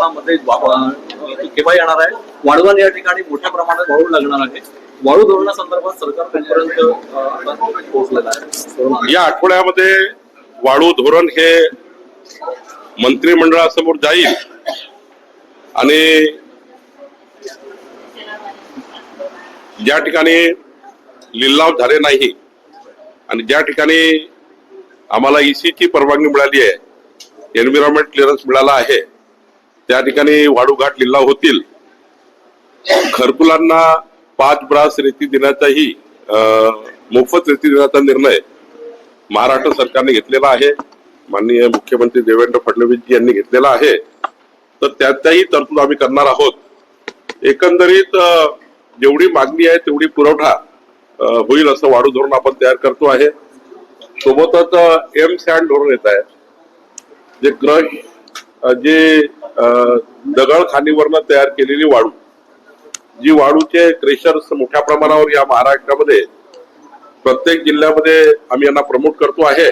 धोरणामध्ये केव्हा येणार आहे. वाढवण या ठिकाणी मोठ्या प्रमाणात वाळू लागणार आहे. वाळू धोरणासंदर्भात सरकार कुठपर्यंत पोहोचलेलं आहे. या आठवड्यामध्ये वाळू धोरण हे मंत्रिमंडळासमोर जाईल आणि ज्या ठिकाणी लिलाव झाले नाही आणि ज्या ठिकाणी आम्हाला ईसीची ची परवानगी मिळाली आहे एन्व्हायरमेंट क्लिअरन्स मिळाला आहे त्या ठिकाणी वाडूघाट लिलाव होतील. घरकुलांना पाच ब्रास रेती देण्याचाही मोफत रेती देण्याचा निर्णय महाराष्ट्र सरकारने घेतलेला आहे. माननीय मुख्यमंत्री देवेंद्र फडणवीस यांनी घेतलेला आहे. तर त्याचाही तरतूद आम्ही करणार आहोत. एकंदरीत जेवढी मागणी आहे तेवढी पुरवठा होईल असं वाढू धोरण आपण तयार करतो आहे. सोबतच एम सॅन्ड धोरण येत आहे. जे क्रश जे दगड खाणीवरनं तयार केलेली वाळू जी वाळूचे क्रेशर्स मोठ्या प्रमाणावर या महाराष्ट्रामध्ये प्रत्येक जिल्ह्यामध्ये आम्ही यांना प्रमोट करतो आहे.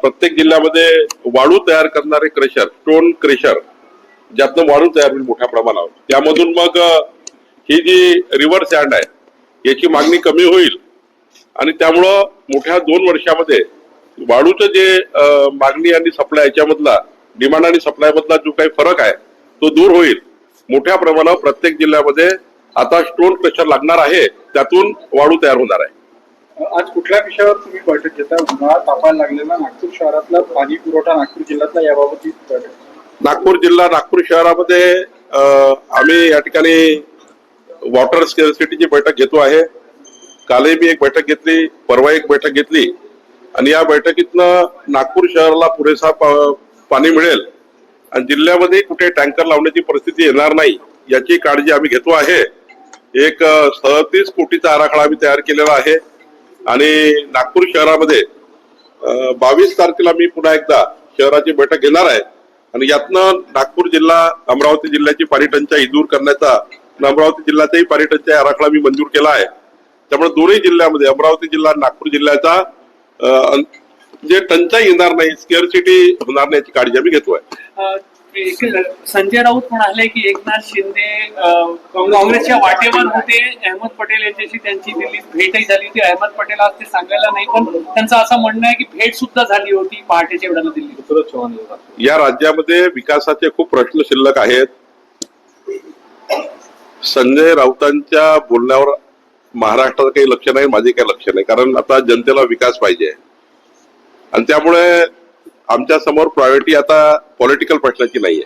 प्रत्येक जिल्ह्यामध्ये वाळू तयार करणारे क्रेशर स्टोन क्रेशर ज्यातनं वाळू तयार होईल मोठ्या प्रमाणावर. त्यामधून मग ही जी रिव्हर सँड आहे याची मागणी कमी होईल. आणि त्यामुळं मोठ्या दोन वर्षामध्ये वाळूचं जे मागणी आणि सप्लाय याच्यामधला डिमांड आणि सप्लाय मधला जो काही फरक आहे तो दूर होईल. मोठ्या प्रमाणावर प्रत्येक जिल्ह्यामध्ये आता स्टोन क्रेशर लागणार आहे त्यातून वाळू तयार होणार आहे. आज कुठल्या विषयावर तुम्ही बैठक घेता? उन्हाळा तापायला लागलेला नागपूर शहरातला पाणी पुरवठा नागपूर जिल्ह्यातला याबाबत नागपूर जिल्हा नागपूर शहरामध्ये आम्ही या ठिकाणी वॉटर स्केअरसिटीची बैठक घेतो आहे. कालही मी एक बैठक घेतली परवा एक बैठक घेतली. आणि या बैठकीतनं नागपूर शहराला पुरेसा पाणी मिळेल. आणि जिल्ह्यामध्ये कुठे टँकर लावण्याची परिस्थिती येणार नाही याची काळजी आम्ही घेतो आहे. एक सदतीस कोटीचा आराखडा आम्ही तयार केलेला आहे. आणि नागपूर शहरामध्ये बावीस तारखेला मी पुन्हा एकदा शहराची बैठक घेणार आहे. आणि यातनं नागपूर जिल्हा अमरावती जिल्ह्याची पाणी टंचाई दूर करण्याचा अमरावती जिल्ह्याचाही पाणी टंचाई आराखडा मी मंजूर केला आहे. त्यामुळे दोन्ही जिल्ह्यामध्ये अमरावती जिल्हा नागपूर जिल्ह्याचा अं, जे टंचाई येणार नाही स्केअरसिटी होणार नाही याची काळजी आम्ही घेतोय. संजय राऊत म्हणाले की एकनाथ शिंदे काँग्रेसच्या वाटेवर होते. अहमद पटेल यांच्याशी त्यांची दिल्लीत भेटही झाली होती. अहमद पटेल आज ते सांगायला नाही पण त्यांचं असं म्हणणं आहे की भेट सुद्धा झाली होती पहाटेच्या वेळेला यांचा. या राज्यामध्ये विकासाचे खूप प्रश्न शिल्लक आहेत. संजय राऊतांच्या बोलण्यावर महाराष्ट्राचं काही लक्ष नाही माझे काही लक्ष नाही. कारण आता जनतेला विकास पाहिजे. आणि त्यामुळे आमच्यासमोर प्रायोरिटी आता पॉलिटिकल प्रश्नाची नाहीये.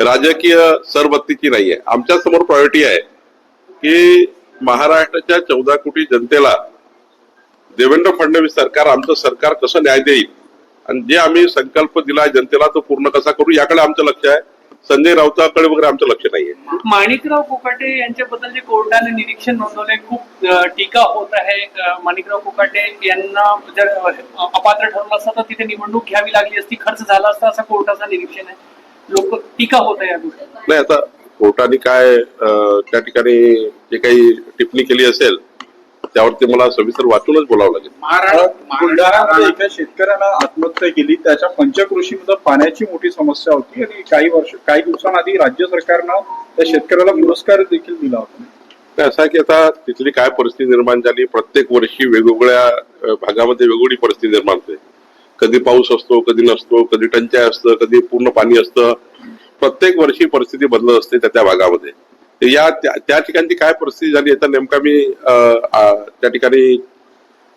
राजकीय सरबत्तीची नाहीये. आमच्यासमोर प्रायोरिटी आहे की महाराष्ट्राच्या चौदा कोटी जनतेला देवेंद्र फडणवीस सरकार आमचं सरकार कसं न्याय देईल? आणि जे आम्ही संकल्प दिला जनतेला तो पूर्ण कसा करू याकडे आमचं लक्ष आहे. संजय राऊताकडे वगैरे आमचं लक्ष नाहीये. माणिकराव कोकाटे यांच्याबद्दल जे कोर्टाने निरीक्षण नोंदवले खूप टीका होत आहे. माणिकराव कोकाटे यांना जर अपात्र ठरलं असतं तर तिथे निवडणूक घ्यावी लागली असती खर्च झाला असता असं कोर्टाचं निरीक्षण आहे. लोक टीका होत आहे या गोष्टीवर. नाही आता कोर्टाने काय त्या ठिकाणी जे काही टिप्पणी केली असेल त्यावरती मला सविस्तर वाचूनच बोलावं लागेल. एका शेतकऱ्यानं आत्महत्या केली. त्याच्या पंचकृषीमध्ये पाण्याची मोठी समस्या होती आणि काही वर्ष काही दिवसांआधी राज्य सरकारनं त्या शेतकऱ्याला पुरस्कार देखील दिला होता. नाही, असं आहे की आता तिथली काय परिस्थिती निर्माण झाली? प्रत्येक वर्षी वेगवेगळ्या भागामध्ये वेगवेगळी परिस्थिती निर्माण होते. कधी पाऊस असतो कधी नसतो कधी टंचाई असतं कधी पूर्ण पाणी असतं. प्रत्येक वर्षी परिस्थिती बदलत असते त्या त्या भागामध्ये. या त्या त्या ठिकाणची काय परिस्थिती झाली याचा नेमका मी त्या ठिकाणी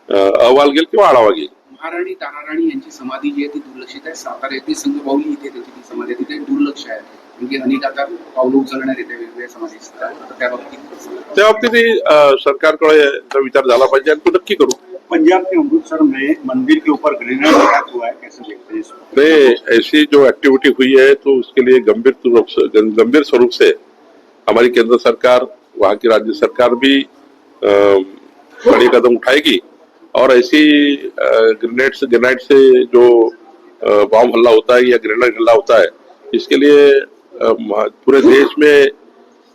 अहवाल घेईल किंवा आढावा घेईल. महाराणी ताराराणी यांची समाधी जी आहे ती दुर्लक्षित आहे. सातारा येथे संघबाऊली इथे त्याची ती समाधी आहे. तिथे दुर्लक्ष आहे. म्हणजे अनेक आता पावलं उचलण्यात येते वेगवेगळ्या समाधी तर त्या बाबतीत त्या बाबतीत अं, सरकारकडे विचार झाला पाहिजे आणि तो नक्की करू. पंजाब के अमृतसर में मंदिर के ऊपर ग्रेनेड अटैक हुआ है. कैसे देखते हैं ऐसी जो एक्टिविटी हुई है तो उसके लिए गंभीर गंभीर स्वरूप से हमारी केंद्र सरकार वहाँ की राज्य सरकार भी बड़ी कदम उठाएगी और ऐसी ग्रेनेड से ग्रेनाइड से जो बॉम्ब हल्ला होता है या ग्रेनेड हल्ला होता है इसके लिए पूरे देश में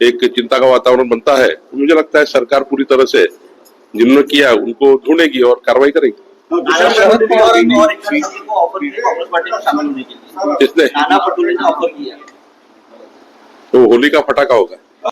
एक चिंता का वातावरण बनता है। मुझे लगता है सरकार पूरी तरह से जिन्होंने किया उनको ढूंढेगी और कार्रवाई करेगी। किसने? तो होली का फटाका होगा।